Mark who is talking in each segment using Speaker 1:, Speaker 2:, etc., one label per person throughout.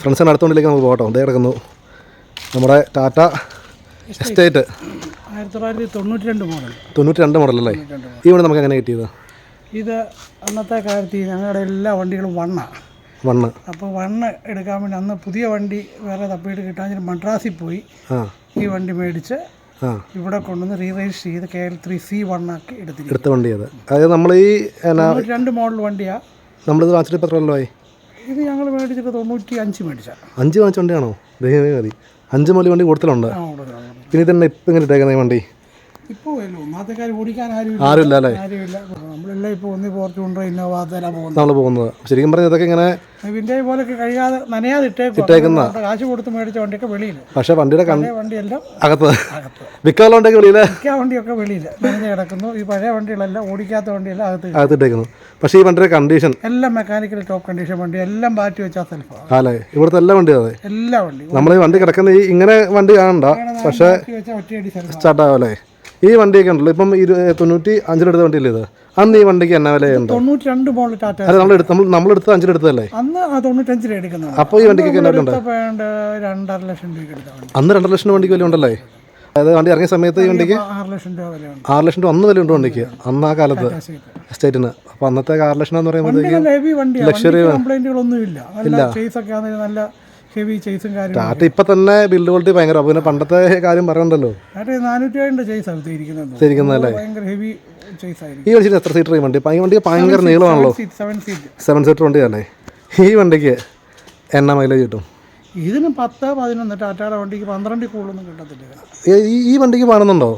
Speaker 1: ഫ്രണ്ട്സിനെ അടുത്തോണ്ടിലേക്ക് നമുക്ക് പോകട്ടോ. അതേ കിടക്കുന്നു. നമ്മുടെ ടാറ്റ എസ്റ്റേറ്റ്.
Speaker 2: ആയിരത്തി തൊള്ളായിരത്തി തൊണ്ണൂറ്റി രണ്ട് മോഡൽ
Speaker 1: തൊണ്ണൂറ്റി രണ്ട് മോഡലല്ലേ ഈ വണ്ടി നമുക്ക് എങ്ങനെ കിട്ടിയത്?
Speaker 2: ഇത് അന്നത്തെ കാലത്ത് ഞങ്ങളുടെ എല്ലാ വണ്ടികളും വണ്ണ.
Speaker 1: വണ്ണ്.
Speaker 2: അപ്പോൾ വണ്ണ എടുക്കാൻ വേണ്ടി അന്ന് പുതിയ വണ്ടി വേറെ തപ്പിയിട്ട് കിട്ടാൻ മദ്രാസിൽ പോയി ഈ വണ്ടി മേടിച്ച് ഇവിടെ കൊണ്ടുവന്ന് റീരജിസ്റ്റർ ചെയ്ത് കെ എൽ ത്രീ സി വണ്ണാക്കി എടുത്ത്
Speaker 1: എടുത്ത വണ്ടി അത്. അതായത് നമ്മൾ ഈ
Speaker 2: രണ്ട് മോഡൽ വണ്ടിയാണ്
Speaker 1: നമ്മളിത് വാങ്ങിച്ചിട്ട് എത്ര കൊല്ലമായി?
Speaker 2: ഇത് ഞങ്ങൾ മേടിച്ചിട്ട് തൊണ്ണൂറ്റി അഞ്ച് മേടിച്ചാണ്
Speaker 1: അഞ്ച് വാങ്ങിച്ച വണ്ടിയാണോ ദൈവമേ മതി. അഞ്ച് മുതൽ വണ്ടി
Speaker 2: കൊടുക്കണം
Speaker 1: പിന്നെ ഇതന്നെ ഇപ്പം ഇങ്ങനെ ഇട്ടേക്കുന്ന വണ്ടി?
Speaker 2: ഇപ്പോൾ വല്ലോ ഒന്നാമത്തെ കാര്യം ഓടിക്കാൻ ആരും
Speaker 1: ആരുമില്ല അല്ലേ?
Speaker 2: ആരുമില്ല. നമ്മളെല്ലാം ഇപ്പോൾ ഒന്നി ഇന്നോവ പോകുന്നത്.
Speaker 1: നമ്മൾ പോകുന്നത്. ശരിക്കും പറഞ്ഞാൽ ഇതൊക്കെ ഇങ്ങനെ
Speaker 2: പോലൊക്കെ കഴിയാതെ നനയാതെ ഇട്ടേക്കും കാശ് കൊടുത്ത് മേടിച്ച വണ്ടിയൊക്കെ വെളിയിൽ
Speaker 1: പക്ഷേ വണ്ടിയുടെ
Speaker 2: വണ്ടിയെല്ലാം
Speaker 1: അകത്ത്.
Speaker 2: അകത്ത്.
Speaker 1: വണ്ടിയൊക്കെ വെളിയിൽ
Speaker 2: വിൽക്കാൻ വണ്ടിയൊക്കെ വെളിയിൽ നനഞ്ഞ് കിടക്കുന്നു. ഈ പഴയ വണ്ടികളെല്ലാം ഓടിക്കാത്ത വണ്ടിയെല്ലാം അകത്ത്
Speaker 1: അകത്തിട്ടേക്കുന്നു. പക്ഷേ ഈ വണ്ടിയുടെ കണ്ടീഷൻ
Speaker 2: എല്ലാം മെക്കാനിക്കൽ ടോപ്പ് കണ്ടീഷൻ വണ്ടി. എല്ലാം മാറ്റി വെച്ചാൽ സെൽഫാണ്
Speaker 1: അല്ലേ ഇവിടുത്തെ എല്ലാ വണ്ടിയും അതെ.
Speaker 2: എല്ലാ വണ്ടി
Speaker 1: നമ്മൾ ഈ വണ്ടി കിടക്കുന്ന ഈ ഇങ്ങനെ വണ്ടി കാണണ്ട. പക്ഷേ സ്റ്റാർട്ടാവല്ലേ? ഈ വണ്ടിയൊക്കെ ഉണ്ടല്ലോ. ഇപ്പം ഇരു തൊണ്ണൂറ്റി അഞ്ചിലെടുത്ത വണ്ടിയില്ലേ ഇത്? അന്ന് ഈ വണ്ടിക്ക് എന്നാ വിലയുണ്ട്
Speaker 2: തൊണ്ണൂറ്റി രണ്ട് ടാറ്റ.
Speaker 1: അല്ല നമ്മൾ എടുത്ത് നമ്മൾ അഞ്ചിലെടുത്തതല്ലേ
Speaker 2: അന്ന് ആ തൊണ്ണൂറ്റഞ്ചിൽ എടുക്കുന്നത്
Speaker 1: അപ്പോൾ ഈ വണ്ടിക്ക് എന്നാ
Speaker 2: രണ്ടര ലക്ഷം
Speaker 1: അന്ന് രണ്ടര ലക്ഷം വണ്ടിക്ക് വില ഉണ്ടല്ലേ? അതായത് വണ്ടി ഇറങ്ങിയ സമയത്ത് ഈ വണ്ടിക്ക്
Speaker 2: ആറ് ലക്ഷം രൂപ
Speaker 1: അന്ന് വില ഉണ്ട് വണ്ടിക്ക്. അന്ന് ആ കാലത്ത് എസ്റ്റേറ്റിന്. അപ്പോൾ അന്നത്തെ ആറ് ലക്ഷം എന്ന് പറയുമ്പോഴത്തേക്ക്
Speaker 2: ഇല്ല. ഹെവി ചേസും
Speaker 1: ടാറ്റ ഇപ്പം തന്നെ ബിൽഡ് ക്വാളിറ്റി ഭയങ്കര. അപ്പോൾ പിന്നെ പണ്ടത്തെ കാര്യം പറയണ്ടല്ലോ.
Speaker 2: ടാറ്റ നാനൂറ്റി ഏഴിന്റെ ചേസ് ആണ് ഇരിക്കുന്നത്
Speaker 1: ശരിക്കുന്നതല്ലേ
Speaker 2: ഭയങ്കര ഹെവി
Speaker 1: ഈ വണ്ടി എത്ര സീറ്റർ ഈ വണ്ടി? ഈ വണ്ടി ഭയങ്കര നീളമാണല്ലോ.
Speaker 2: സെവൻ
Speaker 1: സീറ്റർ വണ്ടി അല്ലേ ഈ വണ്ടിക്ക് എണ്ണ മൈലേജ് കിട്ടും.
Speaker 2: ഇതിന് പത്ത് പതിനൊന്ന് ടാറ്റയുടെ വണ്ടിക്ക് പന്ത്രണ്ടിൽ കൂടുതലൊന്നും കിട്ടത്തില്ല.
Speaker 1: ഈ- വണ്ടിക്ക് പാടുന്നുണ്ടോ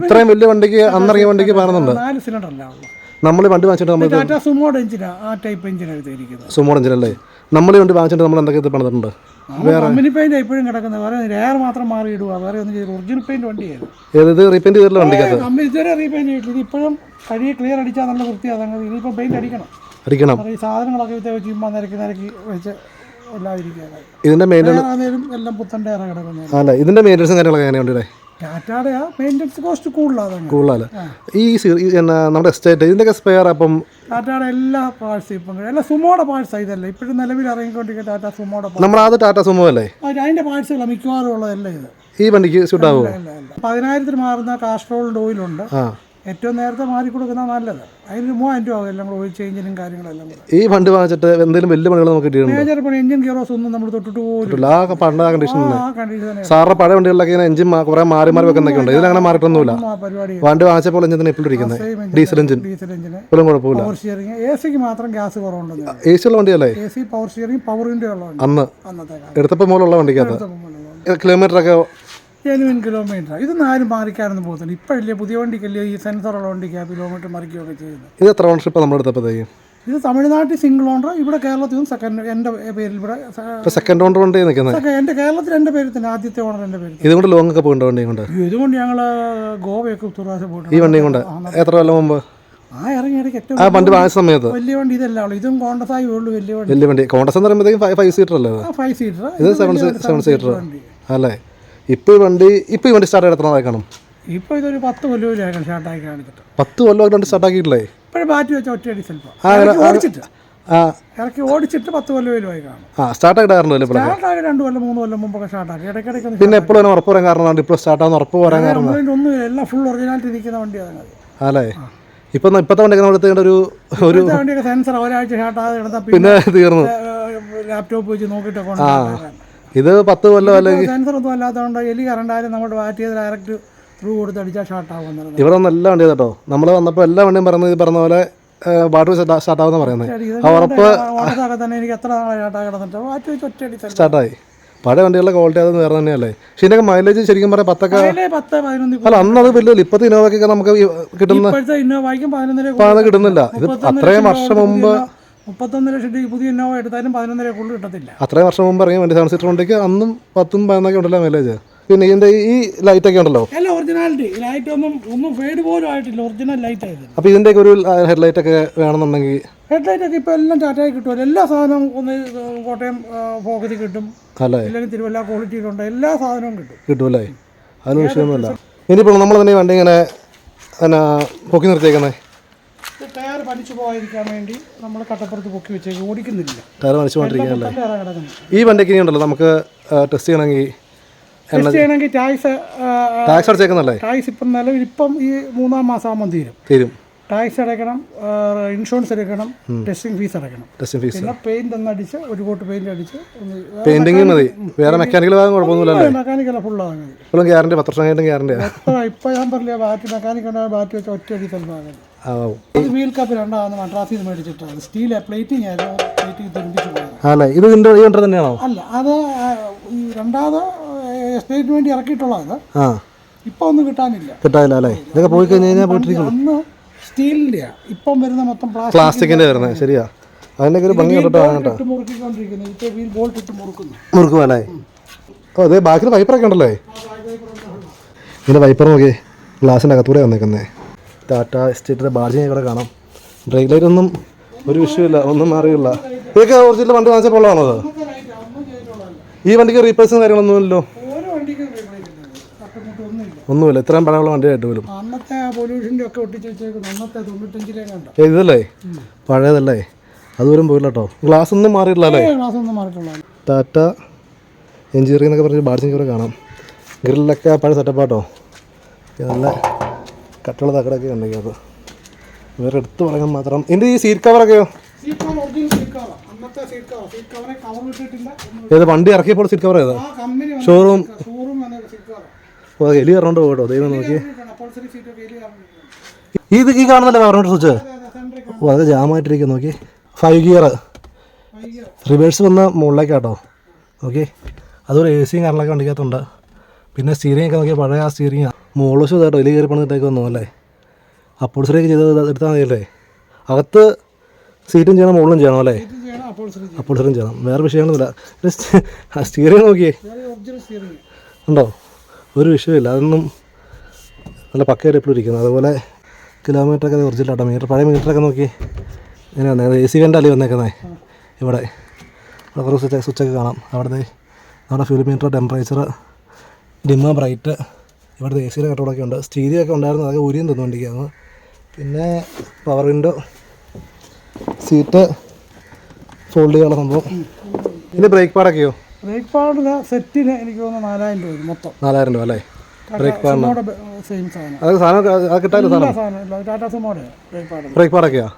Speaker 1: ഇത്രയും വലിയ വണ്ടിക്ക് അന്നറിയ വണ്ടിക്ക് പാടുന്നുണ്ട്
Speaker 2: നാല് സിലിണ്ടർ അല്ല
Speaker 1: നമ്മൾ വണ്ടി വാങ്ങിച്ചിട്ട് നമ്മൾ
Speaker 2: ടാറ്റ സുമോഡ് എഞ്ചിനാണ് ആ ടൈപ്പ് എഞ്ചിനാണ് എടുത്തിരിക്കുന്നത്
Speaker 1: സുമോഡ് എഞ്ചിനല്ലേ നമ്മൾ കൊണ്ട് വാങ്ങിച്ചിട്ട് നമ്മൾ എന്തൊക്കെ ഇത് പണിതിട്ടുണ്ട്?
Speaker 2: കമ്പനി പെയിന്റ് എപ്പോഴും കിടക്കുന്നത്. വേറെ മാത്രം മാറി ഇടുക വേറെ ഒന്നും ഒറിജിനൽ പെയിന്റ് വണ്ടിയായിരുന്നു
Speaker 1: ഏത് ഇത് റീപെയിന്റ് ചെയ്തിട്ടുള്ള വണ്ടിക്കകത്ത്?
Speaker 2: കമ്പനി ഇതുവരെ റീപെയിന്റ് ചെയ്തിട്ടില്ല. ഇത് ഇപ്പോഴും ക്ലിയർ അടിച്ചാൽ നല്ല ഇനിയിപ്പോൾ പെയിന്റ് അടിക്കണം.
Speaker 1: അടിക്കണം.
Speaker 2: അപ്പോൾ ഈ സാധനങ്ങളൊക്കെ ഇത് വെച്ച് ചുമ്മാ നിരക്കി നിരക്കി വെച്ച് എല്ലാം പുത്തൻ കിടക്കുന്നത്.
Speaker 1: അല്ല മെയിന്റെനൻസും കാര്യങ്ങളൊക്കെ എങ്ങനെയാണ് വണ്ടിയുടെ
Speaker 2: ടാറ്റയുടെ ആ മെയിന്റെനൻസ് കോസ്റ്റ് കൂടുതലാണ്
Speaker 1: ഈ സീ- ഈ എന്നാ നമ്മുടെ എസ്റ്റേറ്റ് ഇതിന്റെയൊക്കെ സ്പെയർ അപ്പം
Speaker 2: ടാറ്റയുടെ എല്ലാ പാർട്സും ഇപ്പം എല്ലാം സുമോയുടെ പാർട്സാണ് ഇതല്ല? ഇപ്പോഴും നിലവിൽ ഇറങ്ങിക്കൊണ്ടിരിക്കുന്ന ടാറ്റ സുമോയുടെ
Speaker 1: ടാറ്റ സുമോ അല്ലേ?
Speaker 2: അതിന്റെ പാർട്സുകളാണ് മിക്കവാറും ഉള്ളതെല്ലാം ഇത്?
Speaker 1: ഈ വണ്ടിക്ക് സ്യൂട്ട് ആവുമോ
Speaker 2: പതിനായിരത്തിന് മാറുന്ന കാസ്ട്രോളിന്റെ ഓയിലുണ്ട്
Speaker 1: ആ.
Speaker 2: ഏറ്റവും നേരത്തെ മാറി കൊടുക്കുന്ന നല്ലത്. അതിന് മൂവായിരം രൂപ എല്ലാം കൂടെ ഓയിൽ ചേഞ്ചിനും കാര്യങ്ങളെല്ലാം
Speaker 1: ഈ ഫണ്ട് വാങ്ങിച്ചിട്ട് എന്തെങ്കിലും വലിയ പണികൾ നമുക്ക് കിട്ടിയിട്ടുണ്ട്.
Speaker 2: മേജർ പണി എഞ്ചിൻ ഗിയറോസ് ഒന്നും നമ്മൾ തൊട്ടിട്ട് പോലും
Speaker 1: ആ പണ്ട കണ്ടീഷൻ
Speaker 2: ആ കണ്ടീഷൻ
Speaker 1: സാറിന്റെ പഴയ വണ്ടികളിലൊക്കെ ഇങ്ങനെ എഞ്ചിൻ കുറെ മാറി മാറി വെക്കുന്നൊക്കെ ഉണ്ട്. ഇതിലങ്ങനെ മാറിയിട്ടൊന്നുമില്ല.
Speaker 2: ആ പരിപാടി
Speaker 1: വണ്ടി വാങ്ങിച്ചപ്പോൾ എഞ്ചിൻ തന്നെ ഇപ്പോഴും ഇരിക്കുന്നത്
Speaker 2: diesel engine
Speaker 1: diesel engine.
Speaker 2: Diesel എഞ്ചിന്.
Speaker 1: ഇപ്പോഴും കുഴപ്പമില്ല.
Speaker 2: പവർ സ്റ്റിയറിംഗ് എ സിക്ക് മാത്രം ഗ്യാസ് കുറവുണ്ടെന്ന്
Speaker 1: എ സി ഉള്ള വണ്ടിയല്ലേ?
Speaker 2: A C power steering power window ഉള്ളതുണ്ട്
Speaker 1: അന്ന്.
Speaker 2: അന്നത്തെ കാലത്ത്.
Speaker 1: എടുത്തപ്പോൾ മുകളിലുള്ള വണ്ടിക്കകത്ത്. കിലോമീറ്റർ ഒക്കെ
Speaker 2: ജെനുവിൻ കിലോമീറ്റർ ഇത് ആരും മാറിക്കാനൊന്നും പോകത്തില്ല. ഇപ്പോഴല്ലേ പുതിയ വണ്ടിക്കല്ലേ ഈ സെൻസറുള്ള വണ്ടിക്ക് ആ കിലോമീറ്റർ മറിക്കുകയൊക്കെ ചെയ്യുന്നത്.
Speaker 1: ഇത് എത്ര ഓണർഷിപ്പ് നമ്മൾ എടുത്തപ്പോഴത്തേക്കും
Speaker 2: ഇത് തമിഴ്നാട്ടിൽ സിംഗിൾ ഓണർ ഇവിടെ കേരളത്തിൽ സെക്കൻഡ് എന്റെ പേരിൽ ഇവിടെ
Speaker 1: സെക്കൻഡ് ഓണർ വണ്ടി നിൽക്കുന്നത്.
Speaker 2: എന്റെ കേരളത്തിൽ എന്റെ പേരിൽ തന്നെ ആദ്യത്തെ ഓണർ എന്റെ പേര്
Speaker 1: ഇതുകൊണ്ട് ലോങ് ഒക്കെ പോയിട്ടുണ്ട് വണ്ടിയും കൊണ്ട്?
Speaker 2: ഇതുകൊണ്ട് ഞങ്ങൾ ഗോവയൊക്കെ ഉത്തരവാദിത്തം
Speaker 1: ഈ
Speaker 2: വണ്ടി
Speaker 1: വണ്ടിയും കൊണ്ട്? എത്ര കൊല്ലം മുമ്പ്?
Speaker 2: ആ ഇറങ്ങി ഇടയ്ക്ക് ഏറ്റവും
Speaker 1: ആ വണ്ടി വാങ്ങിച്ച സമയത്ത്?
Speaker 2: വലിയ വണ്ടി ഇതല്ല ഉള്ളൂ. ഇതും കോണ്ടസായി ഉള്ളൂ വലിയ വണ്ടി.
Speaker 1: വലിയ വണ്ടി. കോൺഗ്രസ് എന്ന് പറയുമ്പോഴത്തേക്കും ഫൈവ് സീറ്റർ അല്ലേ
Speaker 2: ഫൈവ് സീറ്റർ
Speaker 1: ഇത് സെവൻ സെവൻ സീറ്റർ അല്ലേ? ഇപ്പോൾ ഈ വണ്ടി ഇപ്പോൾ ഈ വണ്ടി സ്റ്റാർട്ട് എത്ര നാളായി കാണും?
Speaker 2: ഇപ്പോൾ ഇതൊരു പത്ത് കൊല്ലം ഷാർട്ടായി കാണിച്ചിട്ട്.
Speaker 1: പത്ത് കൊല്ലമായിട്ട് വണ്ടി സ്റ്റാർട്ട് ആക്കിയിട്ടില്ലേ?
Speaker 2: ഇപ്പോഴും മാറ്റി വെച്ച ഒറ്റയടി ഓടിച്ചിട്ട്.
Speaker 1: ആ.
Speaker 2: ഇറക്കി ഓടിച്ചിട്ട് പത്ത് കൊല്ലമായി കാണും.
Speaker 1: ആ
Speaker 2: സ്റ്റാർട്ടാക്കി രണ്ട് കൊല്ലം മൂന്ന് കൊല്ലം മുമ്പൊക്കെ സ്റ്റാർട്ടാക്കി ഇടയ്ക്കിടയ്ക്ക് ഒന്ന്
Speaker 1: പിന്നെ എപ്പോഴും അതിന് ഉറപ്പ് പറയാൻ കാരണം ഇപ്പോൾ സ്റ്റാർട്ട് ആവുന്ന ഉറപ്പ് പറയാൻ കാരണം.
Speaker 2: കംപ്ലൈന്റ് ഒന്നും എല്ലാം ഫുൾ ഒറിജിനാലിറ്റി നിൽക്കുന്ന വണ്ടിയാണ് അത്.
Speaker 1: അല്ലേ ഇപ്പം ഇപ്പോഴത്തെ വണ്ടിയൊക്കെ നമ്മൾ എടുത്തേണ്ട ഒരു ഒരു
Speaker 2: സെൻസർ ഒരാഴ്ച സ്റ്റാർട്ടാതെ
Speaker 1: പിന്നെ തീർന്നു.
Speaker 2: ലാപ്ടോപ്പ് വെച്ച് നോക്കിയിട്ട് കൊണ്ട്
Speaker 1: ഇത് പത്ത് കൊല്ലം അല്ലെങ്കിൽ
Speaker 2: സെൻസർ ഒന്നും അല്ലാത്തതുകൊണ്ട് എലി കറണ്ടായാലും നമ്മുടെ ബാറ്റ് ചെയ്ത് ഡയറക്റ്റ് ത്രൂ കൊടുത്ത് അടിച്ചാൽ ഷാർട്ട്
Speaker 1: ഇവരൊന്നും എല്ലാ വണ്ടിയും കേട്ടോ. നമ്മൾ വന്നപ്പോൾ എല്ലാ വണ്ടിയും പറഞ്ഞത് ഈ പറഞ്ഞ പോലെ ബാറ്ററി സ്റ്റാർട്ട് ആവുന്ന പറയുന്നത്. ആ ഉറപ്പ്
Speaker 2: തന്നെ എനിക്ക് എത്ര നാളെ കിടന്നിട്ട്. ബാറ്റ് വെച്ച് ഒറ്റയടി
Speaker 1: സ്റ്റാർട്ടായി പഴയ വണ്ടികളുടെ ക്വാളിറ്റി അത് വേറെ തന്നെയല്ലേ? പക്ഷെ ഇതിനൊക്കെ മൈലേജ് ശരിക്കും പറയാം പത്തൊക്കെ
Speaker 2: പതിനൊന്ന്
Speaker 1: അല്ല അന്ന് അത് വലിയ ഇപ്പത്തെ ഇന്നോവയ്ക്കൊക്കെ നമുക്ക് കിട്ടുന്ന അത് കിട്ടുന്നില്ല. ഇത് അത്രയും വർഷം മുമ്പ്
Speaker 2: മുപ്പത്തൊന്ന് ലക്ഷം രൂപ പുതിയ ഇന്നോവ എടുത്താലും പതിനൊന്നര കൂടുതൽ കിട്ടത്തില്ല.
Speaker 1: അത്രയും വർഷം മുമ്പ് ഇറങ്ങിയ വണ്ടി സെവൻ സീറ്റർ ഉണ്ടെങ്കിൽ അന്നും പത്തും പതിനൊന്നൊക്കെ ഉണ്ടല്ലോ മൈലേജ് പിന്നെ ഇതിന്റെ ഈ ലൈറ്റ് ഒക്കെ ഉണ്ടല്ലോ?
Speaker 2: അല്ല ഒറിജിനാലിറ്റി ലൈറ്റ് ഒന്നും ഒന്നും ഫേഡ് പോലും ആയിട്ടില്ല. ഒറിജിനൽ ലൈറ്റ് ആയത്
Speaker 1: അപ്പോൾ ഇതിന്റെ ഒരു ഹെഡ് ലൈറ്റ് ഒക്കെ വേണമെന്നുണ്ടെങ്കിൽ
Speaker 2: ഹെഡ്ലൈറ്റ് ഒക്കെ ഇപ്പോൾ എല്ലാം ടാറ്റായി കിട്ടുമല്ലോ എല്ലാ സാധനവും ഒന്ന് കോട്ടയം ഫോക്കത്തിൽ കിട്ടും. അല്ലെങ്കിൽ തിരുവല്ല ക്വാളിറ്റിയിലുണ്ട് എല്ലാ സാധനവും കിട്ടും.
Speaker 1: കിട്ടുമല്ലേ അതിന് വിഷയമൊന്നുമില്ല. ഇനിയിപ്പോൾ നമ്മൾ തന്നെ വണ്ടി ഇങ്ങനെ എന്നാ പൊക്കി നിർത്തിയേക്കുന്നത്
Speaker 2: ഇത് പോകാതിരിക്കാൻ വേണ്ടി നമ്മൾ കട്ടപ്പുറത്ത് പൊക്കി വെച്ചേക്ക് ഓടിക്കുന്നില്ല.
Speaker 1: ടയർ
Speaker 2: ഇറ
Speaker 1: ഈ വണ്ടിക്ക് ഉണ്ടല്ലോ നമുക്ക് ടെസ്റ്റ് ചെയ്യണമെങ്കിൽ
Speaker 2: ടെസ്റ്റ് ചെയ്യണമെങ്കിൽ ടാക്സ്
Speaker 1: ടാക്സ് അടച്ചേക്കുന്നല്ലേ
Speaker 2: ടാക്സ് ഇപ്പം നിലവിൽ ഇപ്പം ഈ മൂന്നാം മാസം ആകുമ്പോൾ തീരും.
Speaker 1: തീരും.
Speaker 2: ടാക്സ് അടയ്ക്കണം ഇൻഷുറൻസ് എടുക്കണം ടെസ്റ്റിംഗ് ഫീസ് അടയ്ക്കണം.
Speaker 1: ടെസ്റ്റിംഗ് ഫീസ്
Speaker 2: പിന്നെ പെയിന്റ് ഒന്ന് അടിച്ച് ഒരു കോട്ട് പെയിന്റ് അടിച്ച്
Speaker 1: പെയിന്റിങ് മതി. വേറെ മെക്കാനിക്കൽ ഭാഗം കുഴപ്പമൊന്നുമില്ല
Speaker 2: മെക്കാനിക്കൽ ഫുൾ
Speaker 1: ആകും ഗ്യാരണ്ടി പത്ത് വർഷം കഴിഞ്ഞിട്ടും ഗ്യാരണ്ടി
Speaker 2: ഇപ്പം ഞാൻ പറഞ്ഞില്ല ബാറ്റ് മെക്കാനിക്കൽ ബാറ്റ് വെച്ച് ഒറ്റ അടി സ്ഥലമാകുന്നത്
Speaker 1: ആവും
Speaker 2: വീൽ കപ്പ് രണ്ടാമത് മദ്രാസിൽ നിന്ന് മേടിച്ചിട്ടാണ് സ്റ്റീൽ പ്ലേറ്റിംഗ് ആയിരുന്നു പ്ലേറ്റിംഗ് തുരുമ്പിച്ച് പോയത്.
Speaker 1: അല്ലേ ഇത് ഇതിന്റെ ഈ തന്നെയാണോ?
Speaker 2: അല്ല അത് ഈ രണ്ടാമത് എസ്റ്റേറ്റിന് വേണ്ടി ഇറക്കിയിട്ടുള്ളതാണ്.
Speaker 1: ആ.
Speaker 2: ഇപ്പം ഒന്നും കിട്ടാനില്ല.
Speaker 1: കിട്ടാനില്ല അല്ലേ? ഇതൊക്കെ പോയി കഴിഞ്ഞ് കഴിഞ്ഞാൽ പോയിട്ടിരിക്കും.
Speaker 2: അന്ന് സ്റ്റീലിന്റെയാണ് ഇപ്പം വരുന്ന മൊത്തം പ്ലാസ്റ്റിക്
Speaker 1: പ്ലാസ്റ്റിക്കിന്റെ വരുന്നത് ശരിയാ. അതിന്റെ ഒരു ഭംഗി കണ്ടിട്ട് വാങ്ങട്ടോ
Speaker 2: ഇട്ട് മുറുക്കിക്കൊണ്ടിരിക്കുന്നത് ഇപ്പോൾ വീൽ ബോൾട്ട് ഇട്ട് മുറുക്കുന്നു.
Speaker 1: ഓ അതെ ബാക്കിൽ വൈപ്പറൊക്കെ ഉണ്ടല്ലേ? ഇതിന്റെ വൈപ്പർ നോക്കി ഗ്ലാസിന്റെ അകത്തൂടെ വന്നേക്കുന്നത് ടാറ്റ എസ്റ്റേറ്റിന്റെ ബാർജിനെ ഇവിടെ കാണാം. ബ്രേക്ക് ലൈറ്റ് ഒന്നും ഒരു വിഷയമില്ല ഒന്നും മാറിയില്ല. ഇതൊക്കെ ഒറിജിനൽ വണ്ടി വാങ്ങിച്ചപ്പോൾ ഉള്ളതാണോ അത്? ഈ വണ്ടിക്ക് റീപ്ലേസും
Speaker 2: റീപ്ലേസ് തട്ടുമുട്ട് ഒന്നുമില്ല
Speaker 1: ഇത്രയും പഴമുള്ള വണ്ടിയായിട്ട് പോലും. ഇതല്ലേ? പഴയതല്ലേ? അതുപോലും പോയില്ല കേട്ടോ ഗ്ലാസ് ഒന്നും മാറിയിട്ടില്ല അല്ലേ?
Speaker 2: ക്ലാസ് ഒന്നും മാറിയിട്ടുള്ളതാണ്
Speaker 1: ടാറ്റ എഞ്ചിനീയറിംഗ് എന്നൊക്കെ പറഞ്ഞ് ഇവിടെ കാണാം. ഗ്രില്ലൊക്കെ പഴയ സെറ്റപ്പാട്ടോ നല്ല കട്ടുള്ള തകടൊക്കെ ഉണ്ടെങ്കിൽ അത് വേറെ എടുത്ത് പറയാൻ മാത്രം. ഇതിന്റെ ഈ സീറ്റ് കവറൊക്കെയോ ഏത് വണ്ടി ഇറക്കിയപ്പോൾ സീറ്റ് കവർ ഏതാ? ഷോറൂം എലി കറണ്ട് പോകട്ടോ ദൈവം നോക്കി ഇത് ഈ കാണുന്നല്ലേ പറഞ്ഞിട്ട് സ്വിച്ച് ഓ അത് ജാമായിട്ടിരിക്കും നോക്കി. ഫൈവ് ഗിയർ റിവേഴ്സ് വന്ന മുകളിലേക്കാട്ടോ ഓക്കെ അതുപോലെ എ സിയും കാര്യങ്ങളൊക്കെ വണ്ടിക്കകത്തുണ്ട്. പിന്നെ സ്റ്റീറിംഗ് ഒക്കെ നോക്കിയാൽ പഴയ ആ സ്റ്റിയറിംഗ് മുകളിൽ കേട്ടോ ഇതിൽ കയറി പണിതിട്ടേക്ക് വന്നു അല്ലേ? അപ്പോൾസറിയൊക്കെ ചെയ്ത് എടുത്താൽ മതിയല്ലേ? അകത്ത് സീറ്റും ചെയ്യണം മുകളിലും ചെയ്യണം അല്ലേ?
Speaker 2: അപ്പോൾസറും ചെയ്യണം
Speaker 1: വേറെ വിഷയങ്ങളൊന്നുമില്ല സ്റ്റിയറിംഗ് നോക്കിയേ. ഉണ്ടോ? ഒരു വിഷയമില്ല അതൊന്നും നല്ല പക്കയായിട്ട് എപ്പോഴും ഇരിക്കുന്നത് അതുപോലെ കിലോമീറ്ററൊക്കെ ഒറിജിനൽ ആട്ടോ. മീറ്റർ പഴയ മീറ്ററൊക്കെ നോക്കി ഇങ്ങനെ വന്നേ എ സി വേണ്ട അല്ലേ വന്നേക്കുന്നത് ഇവിടെ. ഇവിടെ കുറേ സ്വിച്ച് സ്വിച്ചൊക്കെ കാണാം. അവിടുത്തെ നമ്മുടെ fuel meter temperature dimmer bright ഇവിടുത്തെ എ സിയുടെ കട്ടോടൊക്കെ ഉണ്ട്. സ്റ്റീരിയോ ഒക്കെ ഉണ്ടായിരുന്നു. അതൊക്കെ ഉരിയും തന്നുകൊണ്ടിരിക്കുകയാണ്. പിന്നെ പവർ വിൻഡോ സീറ്റ് ഫോൾഡ് ചെയ്യാനുള്ള സംഭവം. ഇതിന്റെ ബ്രേക്ക് പാഡൊക്കെയോ
Speaker 2: ബ്രേക്ക് പാഡ് സെറ്റിന് എനിക്ക് തോന്നുന്നു നാലായിരം രൂപ മൊത്തം.
Speaker 1: നാലായിരം രൂപ അല്ലേ? ബ്രേക്ക്
Speaker 2: പാഡ് സെയിം സാധനം.
Speaker 1: അത് സാധനം അത് കിട്ടാനില്ല സാധനം?
Speaker 2: ടാറ്റ സുമോടെ ബ്രേക്ക് പാഡ്
Speaker 1: ബ്രേക്ക് പാഡൊക്കെയാ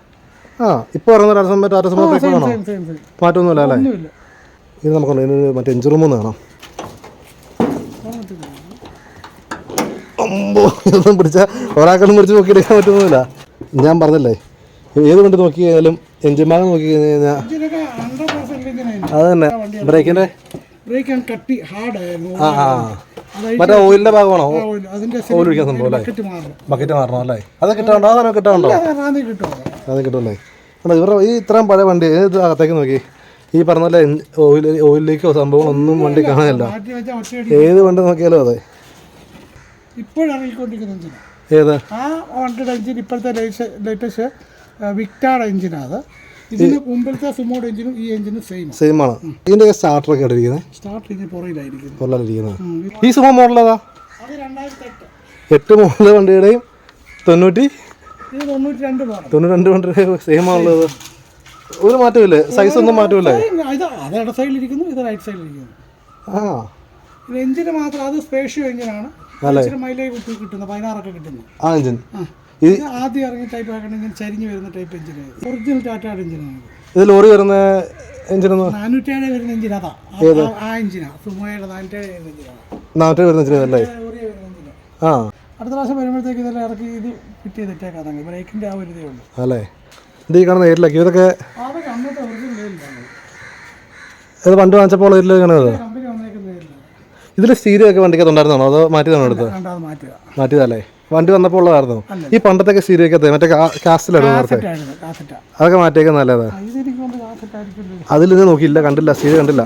Speaker 1: ആ ഇപ്പോൾ പറയുന്ന ടാറ്റ സംഭവം ടാറ്റ സംഭവം ബ്രേക്ക്
Speaker 2: പാടാണോ
Speaker 1: മാറ്റമൊന്നുമില്ല അല്ലേ? ഇത് നമുക്കുണ്ട്. ഇതിന് മറ്റേ എഞ്ചിൻ റൂം കാണാം. അമ്പോ ഇതൊന്നും പിടിച്ചാൽ ഒരാൾക്കൊന്നും പിടിച്ച് നോക്കിയെടുക്കാൻ പറ്റുന്നില്ല ഞാൻ പറഞ്ഞല്ലേ ഏത് വണ്ടി നോക്കി കഴിഞ്ഞാലും എഞ്ചിൻ ഭാഗം നോക്കി കഴിഞ്ഞാൽ അത് തന്നെ
Speaker 2: ബ്രേക്കിന്റെ
Speaker 1: മറ്റേ ഓയിലിന്റെ ഭാഗമാണോ? ഓയിൽ. ഒഴിക്കാൻ സംഭവം അല്ലേ?
Speaker 2: ബക്കറ്റ് മാറണം.
Speaker 1: അല്ലേ? അത് കിട്ടാണ്ടോ അതാണ് കിട്ടാണ്ടോ അത് കിട്ടുമല്ലേ അല്ല? ഇവരുടെ ഈ ഇത്രയും പഴയ വണ്ടി ഏത് അകത്തേക്ക് നോക്കി? ഈ പറഞ്ഞല്ലേ പോലെ ഓയിൽ ഓയിലിലേക്കോ സംഭവങ്ങളൊന്നും വണ്ടി കാണാനില്ല. ഏത് വണ്ടി നോക്കിയാലും അതെ.
Speaker 2: ഇപ്പോഴിറങ്ങിക്കൊണ്ടിരിക്കുന്ന എഞ്ചിൻ
Speaker 1: ഏത്?
Speaker 2: ആ വണ്ടിയുടെ എഞ്ചിൻ ഇപ്പോഴത്തെ ലേറ്റസ്റ്റ് വിക്ടാർ എഞ്ചിനാണ് അത്. ഇതിന് മുമ്പിലത്തെ സുമോഡ് എഞ്ചിനും ഈ എഞ്ചിനും സെയിം
Speaker 1: സെയിം ആണ്. ഇതിന്റെ സ്റ്റാർട്ടർ ഒക്കെ ഇരിക്കുന്നത്
Speaker 2: സ്റ്റാർട്ട് ഇതിന് പുറയിലായിരിക്കും
Speaker 1: പൊള്ളലിരിക്കുന്നത് ഈ സുമോ മോഡൽ ഏതാ?
Speaker 2: എട്ട്
Speaker 1: മോഡൽ വണ്ടിയുടെയും തൊണ്ണൂറ്റി
Speaker 2: തൊണ്ണൂറ്റി രണ്ട്
Speaker 1: വണ്ടിയുടെ സെയിം ആണുള്ളത് ഒരു മാറ്റമില്ലേ സൈസ് ഒന്നും മാറ്റമില്ലേ
Speaker 2: ഇത് അത് ഇട സൈഡിലിരിക്കുന്നു ഇത് റൈറ്റ് സൈഡിലിരിക്കുന്നു
Speaker 1: ആ.
Speaker 2: എഞ്ചിന് മാത്രം അത് സ്പേഷ്യോ എഞ്ചിനാണ് മൈലേജ് പതിനാറൊക്കെ കിട്ടുന്നു.
Speaker 1: ആ എഞ്ചിൻ
Speaker 2: ആദ്യം ഇറങ്ങിയ ടൈപ്പ് ചരിഞ്ഞ് വരുന്ന ടൈപ്പ് എഞ്ചിനാണ് ഒറിജിനൽ ടാറ്റയുടെ എഞ്ചിനാണ്
Speaker 1: ഇത് ലോറി വരുന്ന
Speaker 2: നാനൂറ്റേഴ് വരുന്ന എഞ്ചിൻ അതാ. ആ- സുമോയുടെ നാനൂറ്റേഴ് വരുന്ന എഞ്ചിനാണ്
Speaker 1: വരുന്ന എഞ്ചിൻ ആ.
Speaker 2: അടുത്ത പ്രാവശ്യം വരുമ്പോഴത്തേക്ക് ഇതെല്ലാം ഇറക്കി ഇത് ഫിറ്റ് ചെയ്തിട്ടേക്കാം തങ്ങൾ ബ്രേക്കിന്റെ ആ ഒരു ഇതേ ഉള്ളൂ.
Speaker 1: അല്ലേ? ഇത് ഈ കാണുന്ന എയറിലേക്ക് ഇതൊക്കെ വണ്ടി വാങ്ങിച്ചപ്പോൾ എയറിലേക്ക് കാണുന്നത്. ഇതിൽ സ്റ്റീരിയോ ഒക്കെ വണ്ടിക്കകത്ത് ഉണ്ടായിരുന്നോ അതോ മാറ്റിയതാണോ എടുത്തത്?
Speaker 2: രണ്ടാമത് മാറ്റുക
Speaker 1: മാറ്റിയതല്ലേ? വണ്ടി വന്നപ്പോൾ ഉള്ളതായിരുന്നു. ഈ പണ്ടത്തെ സ്റ്റീരിയോ ഒക്കെ മറ്റേ കാസ്റ്റിലായിരുന്നു നേരത്തെ?
Speaker 2: കാസറ്റ
Speaker 1: അതൊക്കെ മാറ്റിയൊക്കെ നല്ലതാ.
Speaker 2: ഇതെനിക്ക് കൊണ്ട്
Speaker 1: നോക്കിയില്ല കണ്ടില്ല സ്റ്റീരിയോ കണ്ടില്ല.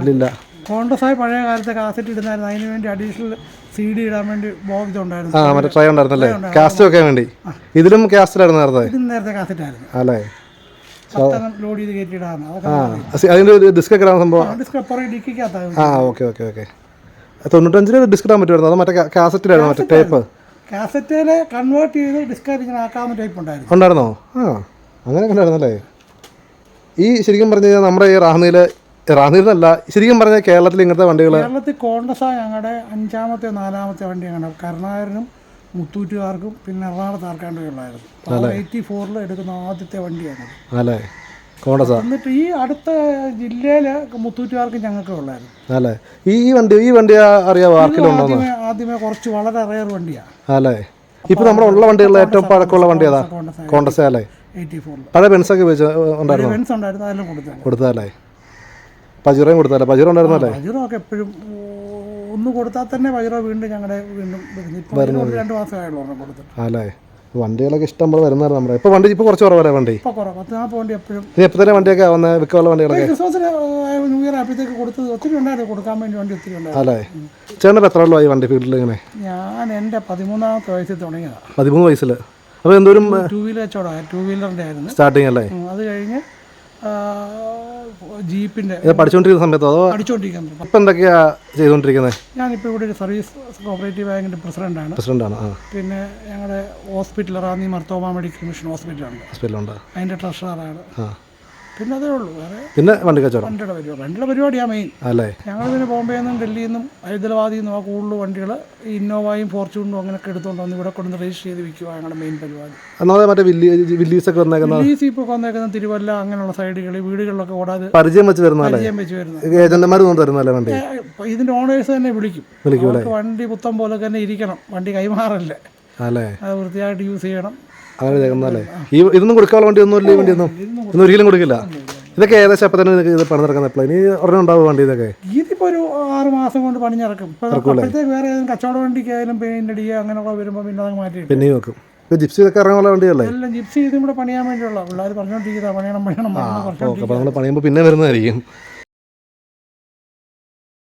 Speaker 1: ഇല്ലില്ല.
Speaker 2: കോൺഗ്രസ്സായി പഴയ കാലത്തെ കാസറ്റ് ഇടുന്നായിരുന്നു. അതിന് വേണ്ടി അഡീഷണൽ സി ഡി ഇടാൻ വേണ്ടി ബോക്സ് ഉണ്ടായിരുന്നു
Speaker 1: ആ
Speaker 2: ഉണ്ടായിരുന്നു
Speaker 1: മറ്റേ ട്രൈ ഉണ്ടായിരുന്നല്ലേ? കാസ്റ്റ് വെക്കാൻ വേണ്ടി. ഇതിലും കാസ്റ്റിലായിരുന്നു നേരത്തെ?
Speaker 2: നേരത്തെ നേരത്തെ കാസറ്റായിരുന്നു.
Speaker 1: അല്ലേ
Speaker 2: ലോഡ് ചെയ്ത് അതൊക്കെ
Speaker 1: ഒരു ഡിസ്ക് ഒക്കെ സംഭവം.
Speaker 2: ഡിസ്ക് പുറകെ ഡിക്കിക്കകത്താകും
Speaker 1: ആ ഓക്കെ ഓക്കെ ഓക്കെ. തൊണ്ണൂറ്റഞ്ചിന് ഡിസ്ക് ഇടാൻ പറ്റുമായിരുന്നു. അത് മറ്റേ കാസറ്റിലായിരുന്നു മറ്റേ ടേപ്പ്.
Speaker 2: കാസറ്റിൽ കൺവേർട്ട് ചെയ്ത് ഡിസ്കാർ ഇങ്ങനെ ആക്കാവുന്ന ടൈപ്പ് ഉണ്ടായിരുന്നു.
Speaker 1: ഉണ്ടായിരുന്നോ? ആ അങ്ങനെയൊക്കെ ഉണ്ടായിരുന്നല്ലേ? ഈ ശരിക്കും പറഞ്ഞു കഴിഞ്ഞാൽ നമ്മുടെ ഈ റാന്നിയിൽ റാന്നിയിലല്ല ശരിക്കും പറഞ്ഞാൽ കേരളത്തിൽ ഇങ്ങനത്തെ വണ്ടികൾ
Speaker 2: കേരളത്തിൽ കോൺഗ്രസ് ഞങ്ങളുടെ അഞ്ചാമത്തെ നാലാമത്തെ വണ്ടി അങ്ങനെ കരുണാകരനും മുത്തൂറ്റുകാർക്കും പിന്നെ എറണാകുളത്ത് ആർക്കാണ്ട് ഉള്ളായിരുന്നു. എയ്റ്റി ഫോറിൽ എടുക്കുന്ന ആദ്യത്തെ വണ്ടിയാണ്
Speaker 1: അല്ലേ?
Speaker 2: എന്നിട്ട് ഈ അടുത്ത ജില്ലയിൽ മുത്തൂറ്റുകാർക്കും ഞങ്ങൾക്ക് ഉള്ളായിരുന്നു.
Speaker 1: അല്ലേ? ഈ ഈ വണ്ടി ഈ വണ്ടി
Speaker 2: ആദ്യമേ കുറച്ച് വളരെ റയർ വണ്ടിയാണ്
Speaker 1: അല്ലേ? ഇപ്പോൾ നമ്മുടെ ഉള്ള വണ്ടികളിൽ ഏറ്റവും പഴക്കമുള്ള വണ്ടി ഏതാ
Speaker 2: കോൺഗ്രസ്
Speaker 1: അല്ലേ? പഴയ ഒക്കെ ഉണ്ടായിരുന്നു? പജുറയും കൊടുത്തല്ലേ പജുറ ഉണ്ടായിരുന്നല്ലേ
Speaker 2: ഒക്കെ എപ്പോഴും ഒന്ന് കൊടുത്താൽ തന്നെ പജിറോ വീണ്ടും ഞങ്ങളുടെ വീണ്ടും വരുന്നു. രണ്ട് മാസമായുള്ളൂ കൊടുത്തിട്ട്.
Speaker 1: അല്ലേ? വണ്ടികളൊക്കെ ഇഷ്ടം പോലെ വരുന്നതാണ് നമ്മുടെ. ഇപ്പോൾ വണ്ടി ഇപ്പോൾ കുറച്ച് കുറവല്ലേ വണ്ടി?
Speaker 2: ഇപ്പോൾ കുറവ്. പത്ത് നാൽപ്പത് വണ്ടി എപ്പോഴും.
Speaker 1: എപ്പോൾ എപ്പോഴത്തെ വണ്ടിയൊക്കെ വന്ന് വിൽക്കാനുള്ള വണ്ടികളൊക്കെ?
Speaker 2: ക്രിസ്മസിന് ന്യൂ ഇയർ ആയപ്പോഴത്തേക്ക് കൊടുത്തത് ഒത്തിരി ഉണ്ടായിരുന്നു. കൊടുക്കാൻ വേണ്ടി വണ്ടി ഒത്തിരി ഉണ്ടായിരുന്നു.
Speaker 1: അല്ലേ ചേട്ടൻ എത്ര ആയി വണ്ടി ഫീൽഡിൽ ഇങ്ങനെ?
Speaker 2: ഞാൻ എന്റെ പതിമൂന്നാമത്തെ വയസ്സിൽ തുടങ്ങിയതാണ്
Speaker 1: പതിമൂന്ന് വയസ്സിൽ അപ്പോൾ എന്തോരം
Speaker 2: ടൂ വീലർ കച്ചവടം ടൂ വീലറിന്റെ ആയിരുന്നു.
Speaker 1: സ്റ്റാർട്ടിങ് അല്ലേ?
Speaker 2: അത് കഴിഞ്ഞ്
Speaker 1: ജീപ്പിന്റെ പഠിച്ചുകൊണ്ടിരിക്കുന്ന സമയത്തോ അതോ
Speaker 2: പഠിച്ചുകൊണ്ടിരിക്കുന്നത്
Speaker 1: ഇപ്പം എന്തൊക്കെയാ ചെയ്തുകൊണ്ടിരിക്കുന്നത്
Speaker 2: ഞാനിപ്പോൾ ഇവിടെ ഒരു സർവീസ് കോപ്പറേറ്റീവ് ബാങ്കിന്റെ
Speaker 1: പ്രസിഡന്റാണ് പ്രസിഡന്റാണ്
Speaker 2: പിന്നെ ഞങ്ങളുടെ hospital Ranni Marthoma medical mission ഹോസ്പിറ്റലുണ്ട്
Speaker 1: ഹോസ്പിറ്റലുണ്ട്.
Speaker 2: അതിന്റെ ട്രഷറാണ്
Speaker 1: ആ.
Speaker 2: പിന്നെ അതേ ഉള്ളൂ വേറെ
Speaker 1: പിന്നെ വണ്ടി കച്ചവടം?
Speaker 2: വണ്ടിയുടെ പരിപാടി വണ്ടിയുടെ പരിപാടിയാണ് മെയിൻ
Speaker 1: അല്ലേ?
Speaker 2: ഞങ്ങൾ പിന്നെ ബോംബെയിൽ നിന്നും ഡൽഹിയിൽ നിന്നും ഹൈദരാബാദിൽ നിന്നും ആ കൂടുതൽ വണ്ടികൾ ഇന്നോവയും ഫോർച്യൂണും അങ്ങനെയൊക്കെ എടുത്തുകൊണ്ട് വന്ന് ഇവിടെ കൊണ്ട് രജിസ്റ്റർ ചെയ്ത് വിൽക്കുക ഞങ്ങളുടെ മെയിൻ പരിപാടി.
Speaker 1: ഒന്നാമത് മറ്റേ വില്ലീസ് ഒക്കെ വന്നേക്കുന്ന
Speaker 2: ഈ ഇപ്പോൾ വന്നേക്കുന്ന തിരുവല്ല അങ്ങനെയുള്ള സൈഡുകളിൽ വീടുകളിലൊക്കെ ഓടാതെ
Speaker 1: പരിചയം വെച്ച് വരുന്നതല്ലേ
Speaker 2: പരിചയം വെച്ച് വരുന്നത്
Speaker 1: ഏജന്റുമാർ കൊണ്ട് തരുന്നല്ലേ വണ്ടി?
Speaker 2: ഇപ്പൊ ഇതിന്റെ ഓണേഴ്സ് തന്നെ വിളിക്കും. വണ്ടി പുത്തം പോലെ തന്നെ ഇരിക്കണം. വണ്ടി കൈമാറല്ലേ?
Speaker 1: അല്ലേ?
Speaker 2: അത് വൃത്തിയായിട്ട് യൂസ് ചെയ്യണം.
Speaker 1: അങ്ങനെ ചെയ്യുന്നല്ലേ ഈ ഇതൊന്നും കൊടുക്കാനുള്ള വണ്ടി ഒന്നും ഇല്ല ഈ വണ്ടി ഒന്നും ഇതൊന്നും ഒരിക്കലും കൊടുക്കില്ല. ഇതൊക്കെ ഏകദേശം അപ്പം തന്നെ നിങ്ങൾക്ക് ഇത് പണി നടക്കുന്ന എപ്പോഴും ഇനി ഉടനെ ഉണ്ടാവും വണ്ടി ഇതൊക്കെ.
Speaker 2: ഇതിപ്പോൾ ഒരു ആറ് മാസം കൊണ്ട് പണിഞ്ഞിറക്കും അപ്പോഴത്തേക്ക് വേറെ ഏതെങ്കിലും കച്ചവട വണ്ടിക്കായാലും പെയിന്റ് അടിക്കുക അങ്ങനെയുള്ള വരുമ്പോൾ പിന്നെ അത് മാറ്റി
Speaker 1: പിന്നെ നോക്കും ജിപ്സി ഇതൊക്കെ ഇറങ്ങാനുള്ള വണ്ടിയല്ലേ?
Speaker 2: എല്ലാം ജിപ്സി ഇതും കൂടെ പണിയാൻ വേണ്ടിയുള്ള. പിള്ളേർ പറഞ്ഞുകൊണ്ടിരിക്കുക പണിയണം പണിയണം പണിയണം
Speaker 1: അപ്പോൾ നമ്മൾ പണിയുമ്പോൾ പിന്നെ വരുന്നതായിരിക്കും.